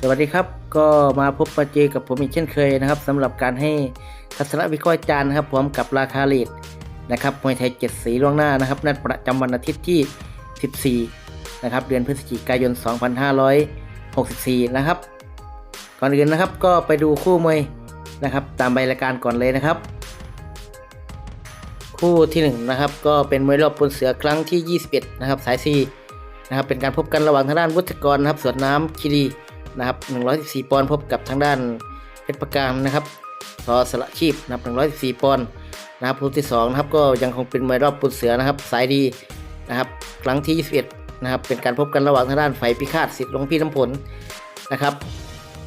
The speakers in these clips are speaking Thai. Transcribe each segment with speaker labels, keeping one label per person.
Speaker 1: สวัสดีครับก็มาพบปะเจอกับผมอีกเช่นเคยนะครับสำหรับการให้ทัศนวิเคราะห์จานนะครับพร้อมกับราคาเลทนะครับมวยไทยเจ็ดสีล่วงหน้านะครับนัดประจำวันอาทิตย์ที่ 14 นะครับ เดือนพฤศจิกายน 2564 นะครับ ก่อนอื่นนะครับก็ไปดูคู่มวยนะครับ ตามใบรายการก่อนเลยนะครับ คู่ที่หนึ่งนะครับก็เป็นมวยรอบปนเสือครั้งที่ 21 นะครับสายซีนะครับเป็นการพบกันระหว่างทางด้านวุฒิกรนะครับสวนน้ำคีรี นะครับ114ปอนด์พบกับทางด้านเพชรประการนะครับสอสละชีพนะครับ114ปอนด์นะครับคู่ที่สองนะครับก็ยังคงเป็นมวยรอบปุนเสือนะครับสายดีนะครับครั้งที่ 21นะครับเป็นการพบกันระหว่างทางด้านไฟพิฆาตสิทธิ์หลวงพี่น้ำผลนะครับ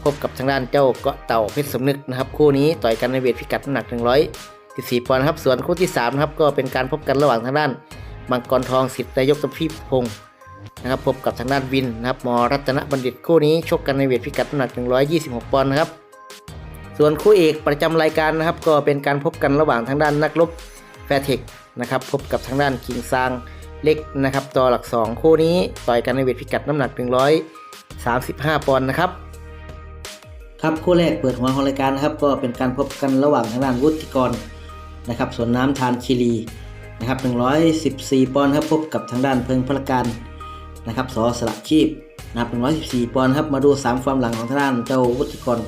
Speaker 1: พบกับทางด้านเจ้าเกาะเต่าเพชรสมนึกนะครับคู่นี้ต่อยกันในเวทพิกัดน้ำหนัก 114ปอนด์ครับส่วนคู่ที่3นะครับก็เป็นการพบกันระหว่างทางด้านมังกรทองสิทธิ์นายกตะพี่พงศ์ นะครับพบกับทางด้านวินนะครับมรัตนบัณฑิตคู่นี้ชกกันในเวทพิกัดน้ำหนัก 126 ปอนด์นะครับ ส่วนคู่เอกประจำรายการนะครับ ก็เป็นการพบกันระหว่างทางด้านนักรบแฟร์เทคนะครับพบกับทางด้านคิงซางเล็กนะครับต่อหลัก 2 คู่นี้ต่อยกันในเวทพิกัดน้ำหนัก 135 ปอนด์นะครับครับคู่แรกเปิดหัวของรายการนะครับ ก็เป็นการพบกันระหว่างทางด้านวุฒิกรนะครับสวนน้ำทานชิลีนะครับ114 ปอนด์ครับพบกับทางด้านเพิงพลการ นะครับสอสละชีพนะครับ114 ปอนด์ครับ มาดู 3 ฟอร์มหลังของทางด้านเจ้าวุฒิกร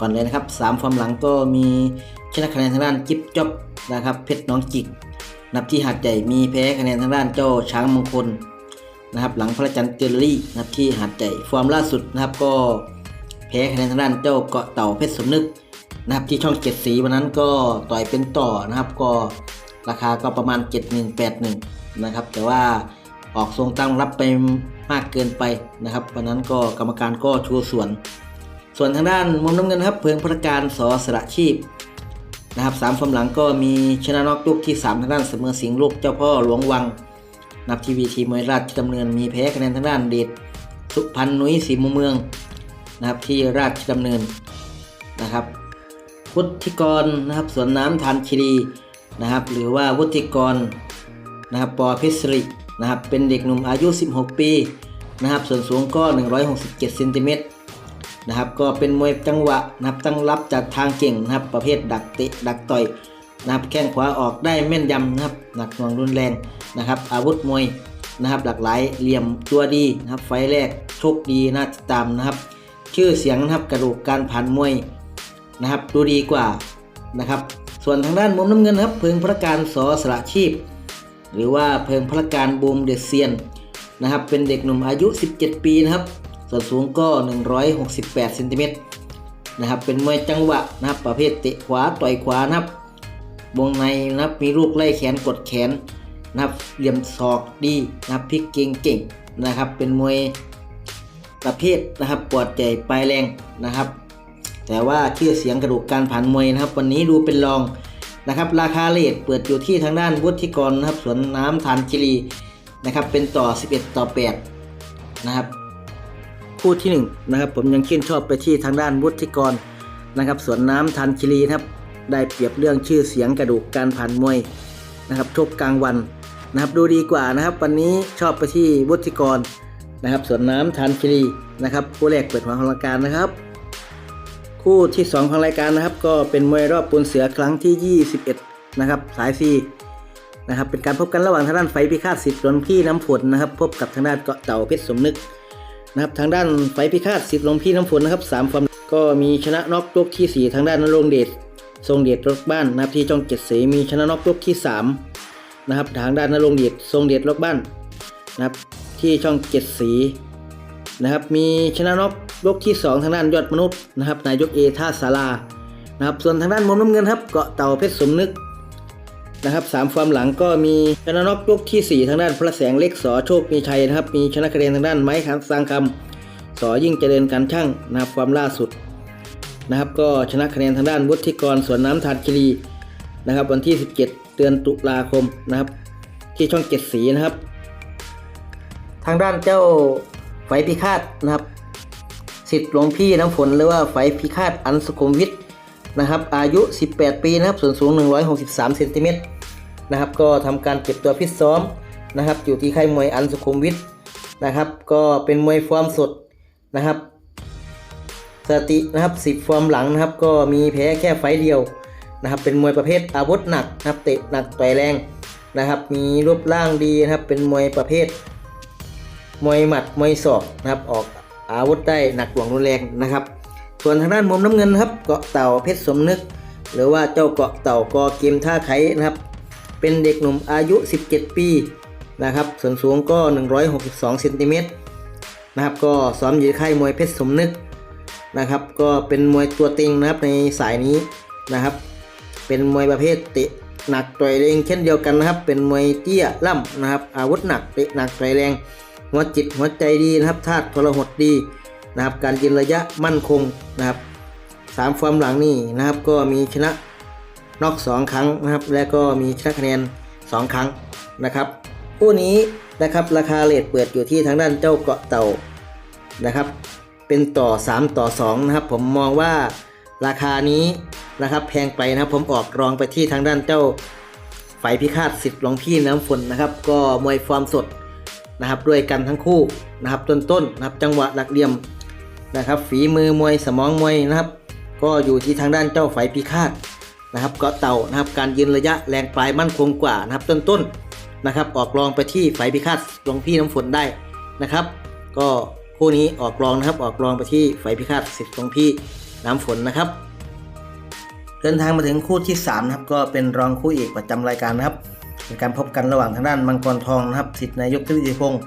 Speaker 1: ก่อนเลยนะครับ 3 ฟอร์มหลังก็มีชนะคะแนนทางด้านจิ๊บจ๊อบนะครับ เพชรน้องจิกนับที่หาดใหญ่มีแพ้คะแนนทางด้านเจ้าช้างมงคลนะครับหลังพระจันทร์เจอรี่นะครับที่หาดใหญ่ฟอร์มล่าสุดนะครับก็แพ้คะแนนทางด้านเจ้าเกาะเต่าเพชรสมนึกนะครับที่ช่องเจ็ดสีวันนั้นก็ต่อยเป็นต่อนะครับก็ราคาก็ประมาณ 7181นะครับแต่ว่า ออกทรงตั้งรับไปมากเกินไปนะครับวันนั้นก็กรรมการก็ชูส่วน ส่วนทางด้านมุมน้ำเงินครับเพิงพระการสอสระชีพนะครับสามฟอร์มหลังก็มีชนะนอกยกที่ 3 ทางด้านเสมอสิงห์ลูกเจ้าพ่อหลวงวัง นับทีวีทีมวยราชดำเนินมีแพ้คะแนนทางด้านเดชสุพันธ์นุ้ยศรีมุมเมืองนะครับที่ราชดำเนินนะครับวุฒิกรนะครับสวนน้ำทานคีรีนะครับหรือว่าวุฒิกรนะครับปอพชรริ นะครับเป็นเด็กหนุ่มอายุ 16 ปีนะครับส่วนสูงก็ 167เซนติเมตรนะครับก็เป็นมวยจังหวะนะครับตั้งรับจากทางเก่งนะครับประเภทดักเตะดักต่อยนะครับแข้งขวาออกได้แม่นยำนะครับหนักหน่วงรุนแรงนะครับอาวุธมวยนะครับหลากหลายเหลี่ยมตัวดีนะครับไฟแรกโชคดีน่าติดตามนะครับ ชื่อเสียงนะครับกระดูกการผ่านมวยนะครับดูดีกว่านะครับส่วนทางด้านมุมน้ำเงินนะครับพิงพระการสอสละชีพ หรือว่าเพิงพระการบูมเดเซียนนะครับ เป็นเด็กหนุ่มอายุ 17 ปีนะครับ ส่วนสูงก็ 168เซนติเมตรนะครับ เป็นมวยจังหวะนะครับ ประเภทเตะขวาต่อยขวานะครับ วงในนะครับมีลูกไล่แขนกดแขนนะครับเหลี่ยมศอกดีนะครับพลิกเก่งเก่งๆนะครับ เป็นมวยประเภทนะครับปวดใจปลายแรงนะครับ แต่ว่าชื่อเสียงกระดูกการผ่านมวยนะครับ วันนี้ดูเป็นรอง นะครับ ราคาเลทเปิดอยู่ที่ทางด้านวุฒิกรนะครับสวนน้ำทานชิลีนะครับ เป็นต่อ 11 ต่อ 8 นะครับ คู่ที่1นะครับผมยังชื่นชอบไปที่ทางด้านวุฒิกรนะครับสวนน้ำทันชิลีนะครับได้เปรียบเรื่องชื่อเสียงกระดูกการผ่านมวยนะครับชกกลางวันนะครับดูดีกว่านะครับ วันนี้ชอบไปที่วุฒิกรนะครับสวนน้ำทันชิลีนะครับคู่แรกเปิดหัวของรายการนะครับ คู่ที่ 2 ของรายการนะครับ ก็เป็นมวยรอบปูนเสือครั้งที่ 21 นะครับ สายซีนะครับ เป็นการพบกันระหว่างทางด้านไฟพิฆาตสิทธิ์หลวงพี่น้ำฝนนะครับ พบกับทางด้านเกาะเต่าเพชรสมนึกนะครับ ทางด้านไฟพิฆาตสิทธิ์หลวงพี่น้ำฝนนะครับสามฟอร์มก็มีชนะน็อกยกที่ 4 ทางด้านนรงเดชทรงเดชรถบ้านนะครับที่จ้องเจ็ดเสมีชนะน็อกยกที่ 3 นะครับ ทางด้านนรงเดชทรงเดชรถบ้านนะครับที่ช่องเจ็ดสีนะครับมีชนะน็อก ยกที่ 2 ทางด้านยอดมนุษย์นะครับ นายกเอท่าสารานะครับ ส่วนทางด้านมุมน้ำเงินครับเกาะเต่าเพชรสมนึกนะครับสามฟอร์มหลังก็มีชนะน็อกยกที่ 4 ทางด้านพระแสงเล็กสอโชคมีชัยนะครับ มีชนะคะแนนทางด้านไม้ขันสร้างคำสอยิ่งเจริญการช่างนะครับฟอร์มล่าสุดนะครับ ก็ชนะคะแนนทางด้านวุฒิกรสวนน้ำทานคิรีนะครับ วันที่ 17 เดือนตุลาคมนะครับ ที่ช่องเจ็ดสีนะครับ ทางด้านเจ้าไฟพิฆาตนะครับ สิทธิ์หลวงพี่น้ำฝนหรือว่าไฟพิฆาตอันสุขุมวิทนะครับ อายุ 18 ปีนะครับ ส่วนสูง 163เซนติเมตรนะครับ ก็ทำการเก็บตัวฟิตซ้อมนะครับ อยู่ที่ค่ายมวยอันสุขุมวิทนะครับ ก็เป็นมวยฟอร์มสดนะครับ สตินะครับสิบฟอร์มหลังนะครับ ก็มีแพ้แค่ไฟเดียวนะครับ เป็นมวยประเภทอาวุธหนักนะครับ เตะหนักต่อยแรงนะครับ มีรูปร่างดีนะครับ เป็นมวยประเภท มวยหมัด มวยศอกนะครับ ออก อาวุธได้หนักหน่วงรุนแรงนะครับ ส่วนทางด้านมุมน้ำเงินครับเกาะเต่าเพชรสมนึก หรือว่าเจ้าเกาะเต่ากอเกมท่าไขนะครับ เป็นเด็กหนุ่มอายุ 17 ปีนะครับส่วนสูงก็ 162เซนติเมตรนะครับก็ซ้อมอยู่ค่ายมวยเพชรสมนึกนะครับก็เป็นมวยตัวเต็งนะครับในสายนี้นะครับ เป็นมวยประเภทเตะหนักต่อยแรงเช่นเดียวกันนะครับ เป็นมวยเตี้ยล่ำนะครับอาวุธหนักเตะหนักต่อยแรง หัวจิตหัวใจดีนะครับธาตุทรหดดีนะครับ การยืนระยะมั่นคงนะครับสามฟอร์มหลังนี่นะครับ ก็มีชนะนอกสองครั้งนะครับ และก็มีชนะคะแนนสองครั้งนะครับคู่นี้นะครับราคาเลทเปิดอยู่ที่ทางด้านเจ้าเกาะเต่านะครับ เป็นต่อ 3 ต่อ 2 นะครับ ผมมองว่าราคานี้นะครับแพงไปนะครับผมออกรองไปที่ทางด้านเจ้าไฟพิฆาตสิทธิ์หลวงพี่น้ำฝนนะครับ ก็มวยฟอร์มสด นะครับด้วยกันทั้งคู่นะครับต้นๆนนะครับจังหวะหลักเหลี่ยมนะครับ ฝีมือมวยสมองมวยนะครับ ก็อยู่ที่ทางด้านเจ้าไฟพิฆาตนะครับเกาะเต่านะครับการยืนระยะแรงปลายมั่นคงกว่านะครับต้นๆนนะครับออกรองไปที่ไฟพิฆาตหลวงพี่น้ำฝนได้นะครับ ก็คู่นี้ออกรองนะครับออกรองไปที่ไฟพิฆาตสิทธิ์หลวงพี่น้ำฝนนะครับ เดินทางมาถึงคู่ที่3นะครับก็เป็นรองคู่เอกประจำรายการนะครับ เป็นการพบกันระหว่างทางด้านมังกรทองนะครับสิทธินายกทวิติพงศ์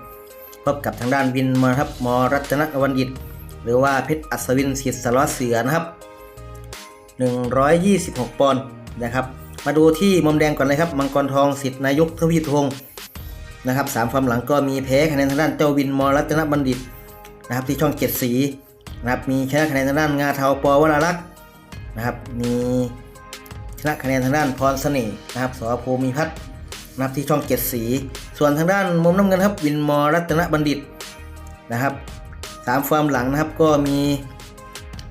Speaker 1: พบกับทางด้านวินมาครับมรัตนวันดิตหรือว่าเพชรอัศวินสิทธิ์สารวัตรเสือนะครับ 126 ปอนด์นะครับ มาดูที่มุมแดงก่อนเลยครับ มังกรทองสิทธินายกทวิติพงศ์นะครับสามฟอร์มหลังก็มีแพ้คะแนนทางด้านเจ้าวินมรัตนบัณฑิตนะครับที่ช่องเจ็ดสีนะครับมีชนะคะแนนทางด้านงาเทาปอวรารักษ์นะครับมีชนะคะแนนทางด้านพรเสน่ห์นะครับสอภูมิพัฒน์ นะครับที่ช่องเจ็ดสี ส่วนทางด้านมุมน้ำเงินครับวินมอรัตนบัณฑิตนะครับสามฟอร์มหลังนะครับก็มี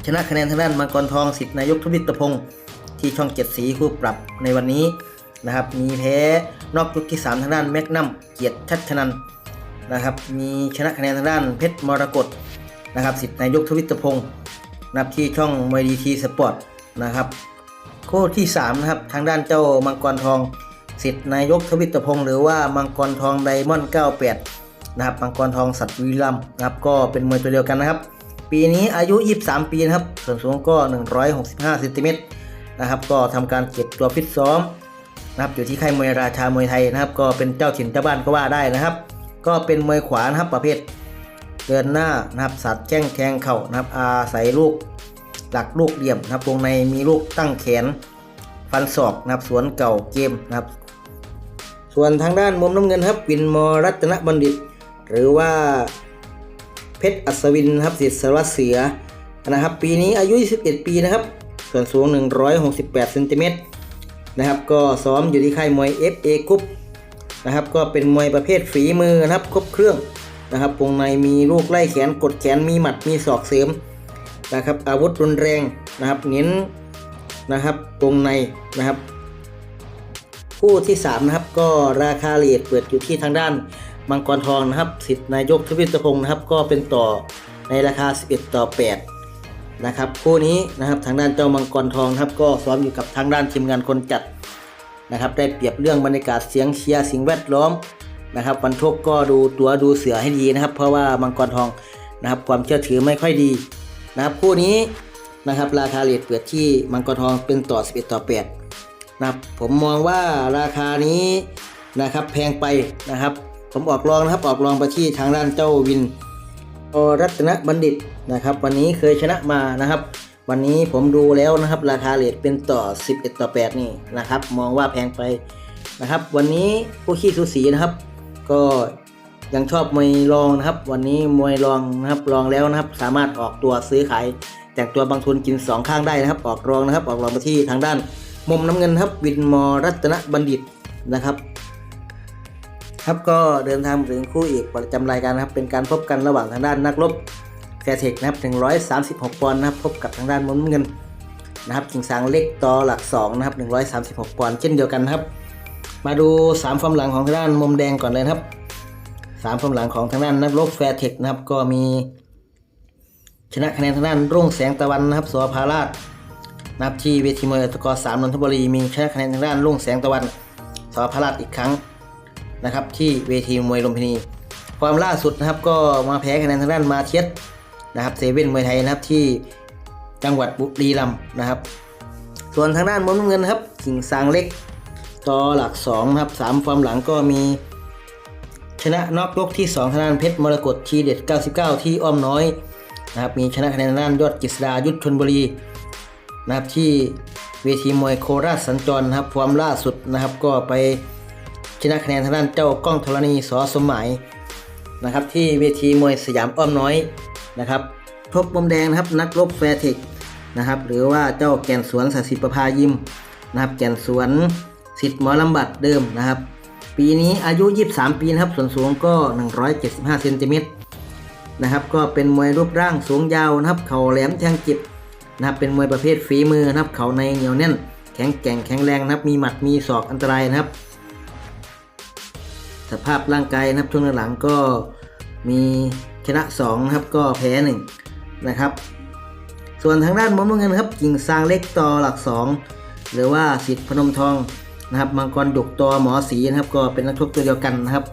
Speaker 1: ชนะคะแนนทางด้านมังกรทองสิทธินายกทวิตพงศ์ที่ช่องเจ็ดสีคู่ปรับในวันนี้นะครับมีแพ้นอกยกที่สามทางด้านแมกนัมเกียรติชัดชนันนะครับมีชนะคะแนนทางด้านเพชรมรกตนะครับสิทธินายกทวิตพงศ์นับที่ช่องมวยดีทีสปอร์ตนะครับคู่ที่3นะครับทางด้านเจ้ามังกรทอง สิทธิ์นายกทวิตพงศ์หรือว่ามังกรทองไดมอนด์98 นะครับ มังกรทองสัตว์วีรัมนะครับ ก็เป็นมวยตัวเดียวกันนะครับ ปีนี้อายุ 23 ปีนะครับ ส่วนสูงก็ 165เซนติเมตรนะครับ ก็ทำการเก็บตัวฟิตซ้อมนะครับ อยู่ที่ค่ายมวยราชามวยไทยนะครับ ก็เป็นเจ้าถิ่นเจ้าบ้านก็ว่าได้นะครับ ก็เป็นมวยขวานะครับประเภทเดินหน้านะครับสัดแข้งแทงเข่านะครับ อาศัยลูกหลักลูกเหลี่ยมนะครับวงในมีลูกตั้งแขนฟันศอกนะครับสวนเก่าเกมนะครับ ส่วนทางด้านมุมน้ำเงินครับวินมอรัตนบัณฑิต หรือว่าเพชรอัศวินครับสิทธิ์สารวัตรเสือนะครับ ปีนี้อายุ 21 ปีนะครับ ส่วนสูง 168เซนติเมตรนะครับ ก็ซ้อมอยู่ที่ค่ายมวย FA กรุ๊ปนะครับ ก็เป็นมวยประเภทฝีมือนะครับ ครบเครื่องนะครับวงในมีลูกไล่แขนกดแขนมีหมัดมีศอกเสริมนะครับ อาวุธรุนแรงนะครับ เน้นนะครับวงในนะครับ คู่ที่3นะครับก็ราคาเลทเปิดอยู่ที่ทางด้านมังกรทองนะครับสิทธินายกทวิตพงศ์นะครับ ก็เป็นต่อในราคา 11 ต่อ 8 นะครับ คู่นี้นะครับทางด้านเจ้ามังกรทองนะครับ ก็ซ้อมอยู่กับทางด้านทีมงานคนจัดนะครับ ได้เปรียบเรื่องบรรยากาศเสียงเชียร์สิ่งแวดล้อมนะครับวันชกก็ดูตัวดูเสือให้ดีนะครับ เพราะว่ามังกรทองนะครับ ความเชื่อถือไม่ค่อยดีนะครับ คู่นี้นะครับ ราคาเลทเปิดที่มังกรทองเป็นต่อ 11 ต่อ 8 นะครับผมมองว่าราคานี้นะครับแพงไปนะครับ ผมออกรองนะครับออกรองไปที่ทางด้านเจ้าวินอรัตนบัณฑิตนะครับ วันนี้เคยชนะมานะครับ วันนี้ผมดูแล้วนะครับ ราคาเลทเป็นต่อ 11 ต่อ 8 นี่นะครับ มองว่าแพงไปนะครับ วันนี้ผู้ขี้สูสีนะครับ ก็ยังชอบมวยรองนะครับ วันนี้มวยรองนะครับรองแล้วนะครับ สามารถออกตัวซื้อขายแต่งตัวบางทุนกิน 2 ข้างได้นะครับ ออกรองนะครับ ออกรองไปที่ทางด้าน มุมน้ำเงินครับวินมอรัตนบัณฑิตนะครับครับก็เดินทางถึงคู่อีกประจำรายการนะครับ เป็นการพบกันระหว่างทางด้านนักรบแฟร์เทคนะครับ136 ปอนด์นะครับพบกับทางด้านมุมน้ำเงินนะครับจิงสางเล็กต่อหลัก2นะครับ136 ปอนด์เช่นเดียวกันนะครับ มาดู 3 ฟอร์มหลังของทางด้านมุมแดงก่อนเลยนะครับ 3 ฟอร์มหลังของทางด้านนักรบแฟร์เทคนะครับก็มีชนะคะแนนทางด้านรุ่งแสงตะวันนะครับสอพาราช นะครับที่เวทีมวยตะกอสามนนทบุรีมีชนะคะแนนทางด้านรุ่งแสงตะวันสอพาราชอีกครั้งนะครับที่เวทีมวยลุมพินี ความล่าสุดนะครับก็มาแพ้คะแนนทางด้านมาเทียสนะครับเซเว่นมวยไทยนะครับที่จังหวัดบุรีรัมย์นะครับ ส่วนทางด้านมุมเงินนะครับกิ่งซางเล็กต่อหลัก2ครับ3ฟอร์มหลังก็มีชนะน็อกยกที่2ทางด้านเพชรมรกตทีเด็ด 99 ที่อ้อมน้อยนะครับมีชนะคะแนนทางด้านยอดกฤษดายุทธชนบุรี นะครับที่เวทีมวยโคราชสัญจรนะครับความล่าสุดนะครับ ก็ไปชนะคะแนนทางด้านเจ้ากล้องธรณีสอสมหมายนะครับที่เวทีมวยสยามอ้อมน้อยนะครับทบมุมแดงนะครับนักรบแฟร์เทคนะครับหรือว่าเจ้าแก่นสวนสศิประภายิมนะครับแก่นสวนสิทธิ์หมอลำบัดเดิมนะครับ ปีนี้อายุ 23 ปีนะครับส่วนสูงก็ 175เซนติเมตรนะครับก็เป็นมวยรูปร่างสูงยาวนะครับ เข่าแหลมแทงจิบ นะครับเป็นมวยประเภทฝีมือนะครับ เขาในเหนียวแน่น แข็งแกร่งแข็งแรงนะครับ มีหมัดมีศอกอันตรายนะครับ สภาพร่างกายนะครับช่วงหลังก็มีชนะ2นะครับก็แพ้1นะครับ ส่วนทางด้านมุมน้ำเงินครับกิ่งซางเล็กต่อหลัก 2 หรือว่าสิทธิ์พนมทองนะครับมังกรดุกตอหมอสีนะครับ ก็เป็นนักชกตัวเดียวกันนะครับ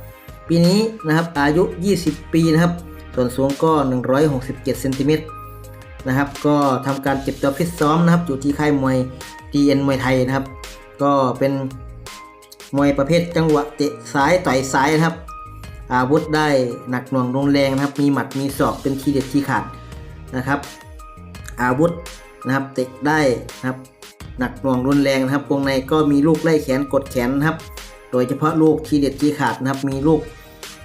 Speaker 1: ปีนี้นะครับอายุ 20 ปีนะครับ ส่วนสูงก็ 167เซนติเมตร นะครับ ก็ทำการเก็บตัวฟิตซ้อมนะครับอยู่ที่ค่ายมวย DN มวยไทยนะครับ ก็เป็นมวยประเภทจังหวะเตะซ้ายต่อยซ้ายนะครับ อาวุธได้หนักหน่วงรุนแรงนะครับ มีหมัดมีศอกเป็นทีเด็ดทีขาดนะครับ อาวุธนะครับเตะได้นะครับ หนักหน่วงรุนแรงนะครับวงในก็มีลูกไล่แขนกดแขนนะครับ โดยเฉพาะลูกทีเด็ดทีขาดนะครับ มีลูก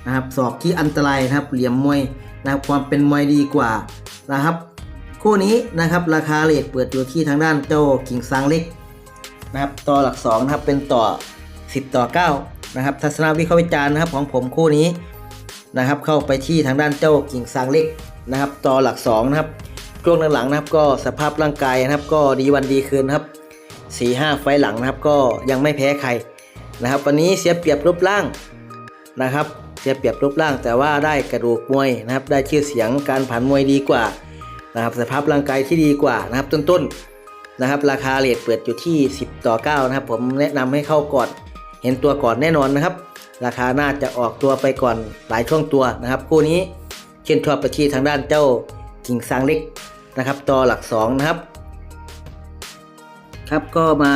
Speaker 1: นะครับศอกที่อันตรายนะครับ เหลี่ยมมวยนะครับ ความเป็นมวยดีกว่านะครับ คู่นี้นะครับราคาเลทเปิดอยู่ที่ทางด้านเจ้ากิ่งซางเล็กนะครับต่อหลัก2นะครับเป็นต่อ 10 ต่อ 9 นะครับ ทัศนวิเคราะห์วิจารณ์นะครับของผมคู่นี้นะครับ เข้าไปที่ทางด้านเจ้ากิ่งซางเล็กนะครับ ต่อหลัก2นะครับช่วงหลังๆนะครับ ก็สภาพร่างกายนะครับ ก็ดีวันดีคืนครับสี่ห้าไฟหลังนะครับ ก็ยังไม่แพ้ใครนะครับ วันนี้เสียเปรียบรูปร่างนะครับ เสียเปรียบรูปร่าง แต่ว่าได้กระดูกมวยนะครับ ได้ชื่อเสียงการผ่านมวยดีกว่า นะครับสภาพร่างกายที่ดีกว่านะครับต้นๆนนะครับราคาเลทเปิดอยู่ที่ 10 ต่อ 9 นะครับ ผมแนะนำให้เข้าก่อน เห็นตัวก่อนแน่นอนนะครับ ราคาน่าจะออกตัวไปก่อนหลายช่วงตัวนะครับ คู่นี้เช่นทั่วไปที่ทางด้านเจ้ากิ่งซางเล็กนะครับต่อหลัก 2 นะครับ ครับก็มา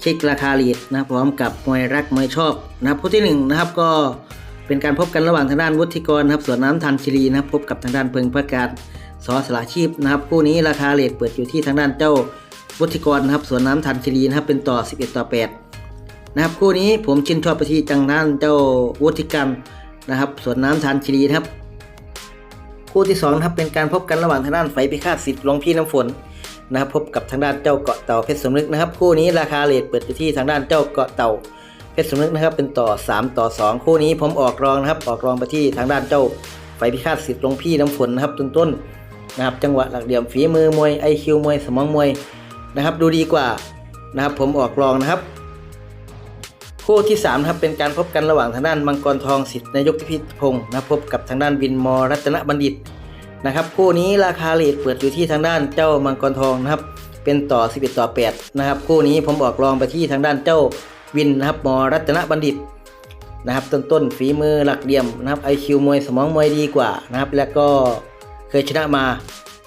Speaker 1: เช็คราคาเลีดนะครับพร้อมกับมวยรักมวยชอบนะครับคู่ที่หนึ่งนะครับก็เป็นการพบกันระหว่างทางด้านวุฒิกรนะครับส่วนน้ำทันชิรีนะครับพบกับทางด้านเพิงประกาศ สอสละชีพนะครับคู่นี้ราคาเลทเปิดอยู่ที่ทางด้านเจ้าวุฒิกรนะครับสวนน้ำทันชิรีนะครับเป็นต่อ 11 ต่อ 8 นะครับคู่นี้ผมชินชอบไปที่ทางด้านเจ้าวุฒิกันนะครับสวนน้ำทันชิรีนะครับ คู่ที่สองนะครับเป็นการพบกันระหว่างทางด้านไฟพิฆาตสิทธิ์หลวงพี่น้ำฝนนะครับพบกับทางด้านเจ้าเกาะเต่าเพชรสมนึกนะครับ คู่นี้ราคาเลทเปิดอยู่ที่ทางด้านเจ้าเกาะเต่าเพชรสมนึกนะครับเป็นต่อ 3 ต่อ 2 คู่นี้ผมออกรองนะครับออกรองไปที่ทางด้านเจ้าไฟพิฆาตสิทธิ์หลวงพี่น้ำฝนนะครับต้นๆน นะครับจังหวะหลักเหลี่ยมฝีมือมวยไอคิวมวยสมองมวยนะครับ ดูดีกว่านะครับผมออกรองนะครับ คู่ที่3นะครับเป็นการพบกันระหว่างทางด้านมังกรทองสิทธิ์นายกพิพิธพงศ์นะพบกับทางด้านวินมอรัตนบัณฑิตนะครับคู่นี้ราคาเลทเปิดอยู่ที่ทางด้านเจ้ามังกรทองนะครับเป็นต่อ 11 ต่อ 8 นะครับ คู่นี้ผมออกรองไปที่ทางด้านเจ้าวินนะครับมอรัตนบัณฑิตนะครับต้นต้นฝีมือหลักเหลี่ยมนะครับไอคิวมวยสมองมวยดีกว่านะครับ แล้วก็ เคยชนะมา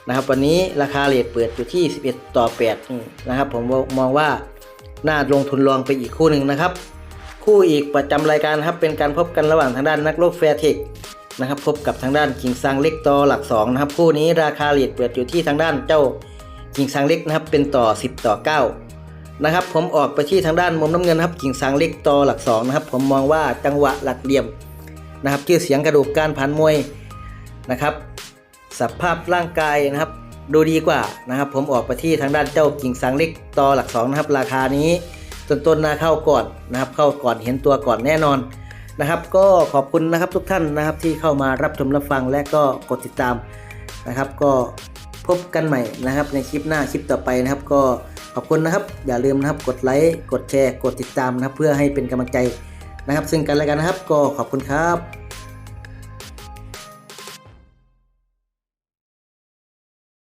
Speaker 1: นะครับ วันนี้ราคาเลทเปิดอยู่ที่ 11 ต่อ8นี่นะครับ ผมมองว่าน่าลงทุนลองไปอีกคู่หนึ่งนะครับ คู่อีกประจำรายการครับเป็นการพบกันระหว่างทางด้านนักโลกแฟร์เทคนะครับพบกับทางด้านกิงซางเล็กต่อหลัก2นะครับคู่นี้ราคาเลทเปิดอยู่ที่ทางด้านเจ้ากิงซางเล็กนะครับเป็นต่อ 10 ต่อ 9 นะครับ ผมออกไปที่ทางด้านมุมน้ำเงินครับกิงซางเล็กต่อหลัก2นะครับผมมองว่าจังหวะหลักเหลี่ยมนะครับชื่อเสียงกระดูกการผ่านมวยนะครับ สภาพร่างกายนะครับ ดูดีกว่านะครับ ผมออกไปที่ทางด้านเจ้ากิ่งซางเล็กต่อหลัก2นะครับ ราคานี้ต้นๆนนาเข้าก่อนนะครับ เข้าก่อนเห็นตัวก่อนแน่นอนนะครับ ก็ขอบคุณนะครับทุกท่านนะครับที่เข้ามารับชมรับฟังและก็กดติดตามนะครับ ก็พบกันใหม่นะครับ ในคลิปหน้าคลิปต่อไปนะครับ ก็ขอบคุณนะครับ อย่าลืมนะครับกดไลค์กดแชร์ กดติดตามนะครับ เพื่อให้เป็นกำลังใจนะครับ ซึ่งกันและกันนะครับ ก็ขอบคุณครับ